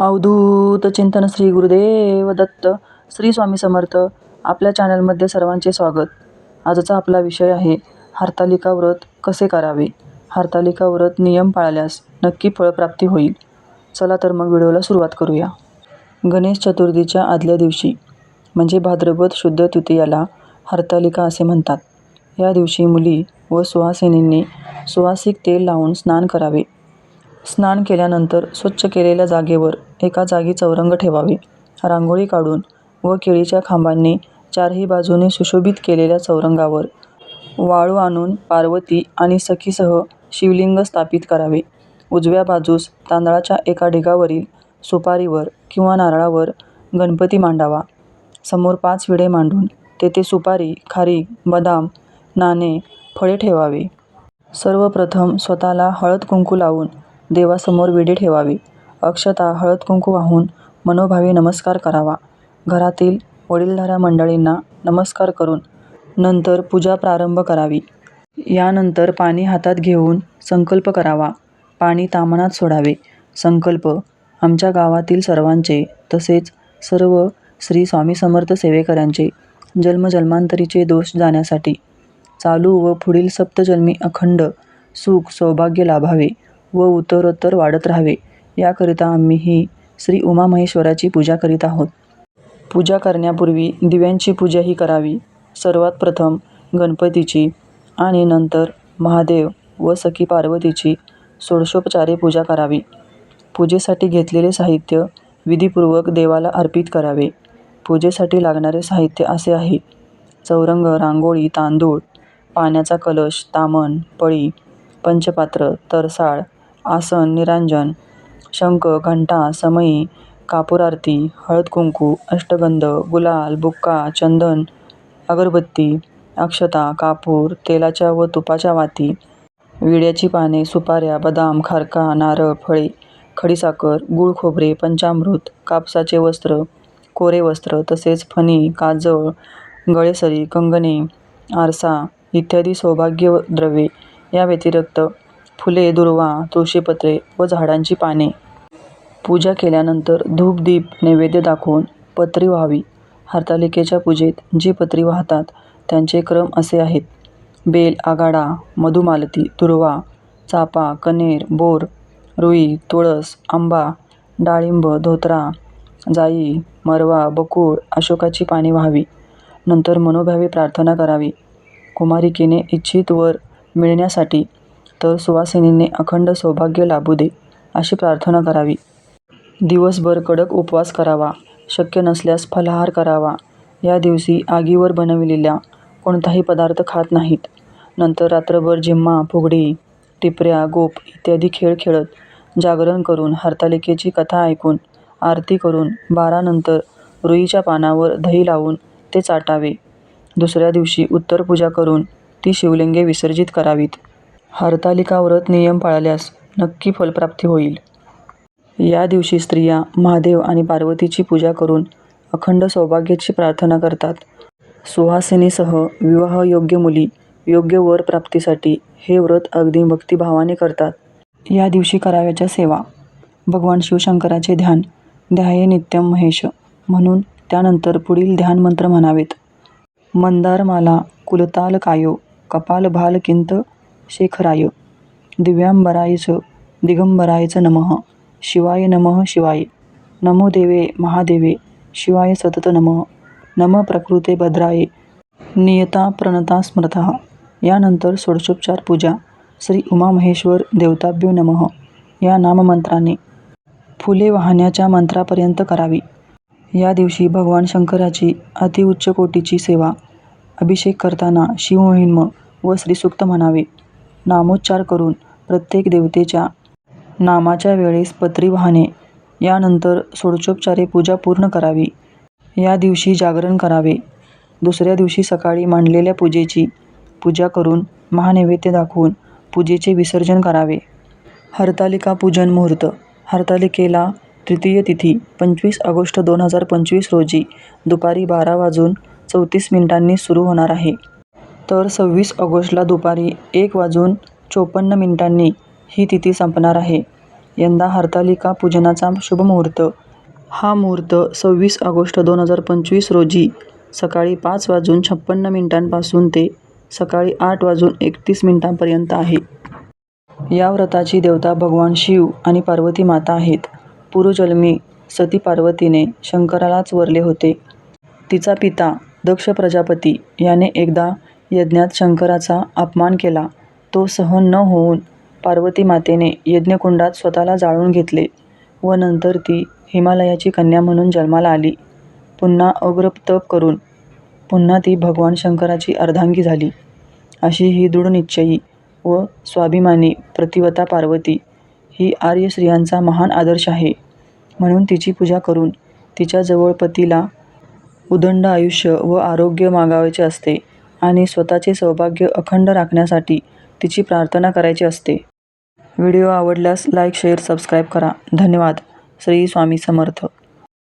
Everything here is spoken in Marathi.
अवधूत चिंतन श्री गुरुदेव दत्त श्री स्वामी समर्थ आपल्या चॅनलमध्ये सर्वांचे स्वागत. आजचा आपला विषय आहे हरतालिका व्रत कसे करावे? हरतालिका व्रत नियम पाळल्यास नक्की फळप्राप्ती होईल. चला तर मग व्हिडिओला सुरुवात करूया. गणेश चतुर्थीच्या आदल्या दिवशी म्हणजे भाद्रपद शुद्ध तृतीयाला हरतालिका असे म्हणतात. या दिवशी मुली व सुहासिनींनी सुवासिक तेल लावून स्नान करावे. स्नान केल्यानंतर स्वच्छ केलेल्या जागेवर एका जागी चौरंग ठेवावे. रांगोळी काढून व केळीच्या खांबांनी चारही बाजूने सुशोभित केलेल्या चौरंगावर वाळू आणून पार्वती आणि सखीसह शिवलिंग स्थापित करावे. उजव्या बाजूस तांदळाच्या एका ढिगावरील सुपारीवर किंवा नारळावर गणपती मांडावा. समोर पाच विडे मांडून तेथे सुपारी खारीक बदाम नाणे फळे ठेवावे. सर्वप्रथम स्वतःला हळद कुंकू लावून देवासमोर विडे ठेवावे. अक्षता हळद कुंकू वाहून मनोभावे नमस्कार करावा. घरातील वडीलधाऱ्या मंडळींना नमस्कार करून नंतर पूजा प्रारंभ करावी. यानंतर पाणी हातात घेऊन संकल्प करावा. पाणी तामणात सोडावे. संकल्प आमच्या गावातील सर्वांचे तसेच सर्व श्री स्वामी समर्थ सेवेकऱ्यांचे जन्मजन्मांतरीचे दोष जाण्यासाठी. चालू व पुढील सप्तजन्मी अखंड सुख सौभाग्य लाभावे. व उत्तरोत्तर वाढत राहावे. याकरिता आम्ही ही श्री उमामहेश्वराची पूजा करीत आहोत. पूजा करण्यापूर्वी दिव्यांची पूजाही करावी. सर्वात प्रथम गणपतीची आणि नंतर महादेव व सखी पार्वतीची षोडशोपचारे पूजा करावी. पूजेसाठी घेतलेले साहित्य विधीपूर्वक देवाला अर्पित करावे. पूजेसाठी लागणारे साहित्य असे आहे. चौरंग रांगोळी तांदूळ पाण्याचा कलश तामण पळी पंचपात्र तरसाळ आसन निरांजन शंख घंटा समई कापूर आरती हळद कुंकू अष्टगंध गुलाल बुक्का चंदन अगरबत्ती अक्षता कापूर तेलाच्या व तुपाच्या वाती विड्याची पाने सुपाऱ्या बदाम खारका नारळ फळे खडीसाखर गूळ खोबरे पंचामृत कापसाचे वस्त्र कोरे वस्त्र तसेच फणी काजळ गळेसरी कंगणे आरसा इत्यादी सौभाग्यद्रव्ये या व्यतिरिक्त फुले दुर्वा तुळशीपत्रे व झाडांची पाने. पूजा केल्यानंतर धूपदीप नैवेद्य दाखवून पत्री व्हावी. हरतालिकेच्या पूजेत जी पत्री वाहतात त्यांचे क्रम असे आहेत. बेल आगाडा मधुमालती दुर्वा चापा कनेर बोर रुई तुळस आंबा डाळिंब धोत्रा जाई मरवा बकूळ अशोकाची पाने व्हावी. नंतर मनोभावी प्रार्थना करावी. कुमारिकेने इच्छित वर मिळण्यासाठी तर सुवासिनींनी अखंड सौभाग्य लाभू दे अशी प्रार्थना करावी. दिवसभर कडक उपवास करावा शक्य नसल्यास फलाहार करावा. या दिवशी आगीवर बनविलेला कोणताही पदार्थ खात नाहीत. नंतर रात्रभर जिम्मा फुगडी टिपऱ्या गोप इत्यादी खेळ खेळत जागरण करून हरतालिकेची कथा ऐकून आरती करून बारानंतर रुईच्या पानावर दही लावून ते चाटावे. दुसऱ्या दिवशी उत्तर पूजा करून ती शिवलिंगे विसर्जित करावीत. हरतालिका व्रत नियम पाळल्यास नक्की फलप्राप्ती होईल. या दिवशी स्त्रिया महादेव आणि पार्वतीची पूजा करून अखंड सौभाग्याची प्रार्थना करतात. सुहासिनीसह विवाहयोग्य मुली योग्य वर प्राप्तीसाठी हे व्रत अगदी भक्तिभावाने करतात. या दिवशी कराव्याच्या सेवा. भगवान शिवशंकराचे ध्यान ध्याये नित्यम महेश म्हणून त्यानंतर पुढील ध्यान मंत्र म्हणावेत. मंदारमाला कुलताल कायो कपाल भाल किंत शेखराय दिव्यांबरायच दिगंबरायच नमः शिवाय नमः शिवाय. नमो देवे महादेवे शिवाय सतत नमः. नम प्रकृते भद्राय नियता प्रणता स्मृत. यानंतर षोडशोपचार पूजा. श्री उमामहेश्वर देवताभ्यो नमः. या नाममंत्राने फुले वाहण्याच्या मंत्रापर्यंत करावी. या दिवशी भगवान शंकराची अतिउच्च कोटीची सेवा. अभिषेक करताना शिवमहिम व श्रीसूक्त म्हणावे. नामोच्चार करून प्रत्येक देवतेच्या नामाच्या वेळेस पत्री वाहने यानंतर षोडशोपचारे पूजा पूर्ण करावी. या दिवशी जागरण करावे. दुसऱ्या दिवशी सकाळी मांडलेल्या पूजेची पूजा करून महानैवेद्य दाखवून पूजेचे विसर्जन करावे. हरतालिका पूजन मुहूर्त. हरतालिकेला तृतीय तिथी पंचवीस ऑगस्ट दोन हजार पंचवीस रोजी दुपारी बारा वाजून चौतीस मिनिटांनी सुरू होणार आहे. तर सव्वीस ऑगस्टला दुपारी एक वाजून चोपन्न मिनिटांनी ही तिथी संपणार आहे. यंदा हरतालिका पूजनाचा शुभमुहूर्त हा मुहूर्त सव्वीस ऑगस्ट दोन हजार पंचवीस रोजी सकाळी पाच वाजून छप्पन्न मिनिटांपासून ते सकाळी आठ वाजून एकतीस मिनिटांपर्यंत आहे. या व्रताची देवता भगवान शिव आणि पार्वती माता आहेत. पूर्वजन्मी सती पार्वतीने शंकरालाच वरले होते. तिचा पिता दक्ष प्रजापती याने एकदा यज्ञात शंकराचा अपमान केला. तो सहन न होऊन पार्वती मातेने यज्ञकुंडात स्वतःला जाळून घेतले व नंतर ती हिमालयाची कन्या म्हणून जन्माला आली. पुन्हा अग्र तप करून पुन्हा ती भगवान शंकराची अर्धांगी झाली. अशी ही दृढनिश्चयी व स्वाभिमानी प्रतिवता पार्वती ही आर्य स्त्रियांचा महान आदर्श आहे. म्हणून तिची पूजा करून तिच्याजवळ पतीला उदंड आयुष्य व आरोग्य मागावायचे असते. आणि स्वतःचे सौभाग्य अखंड राखण्यासाठी तिची प्रार्थना करायची असते. व्हिडिओ आवडल्यास लाईक शेअर सबस्क्राईब करा. धन्यवाद. श्री स्वामी समर्थ.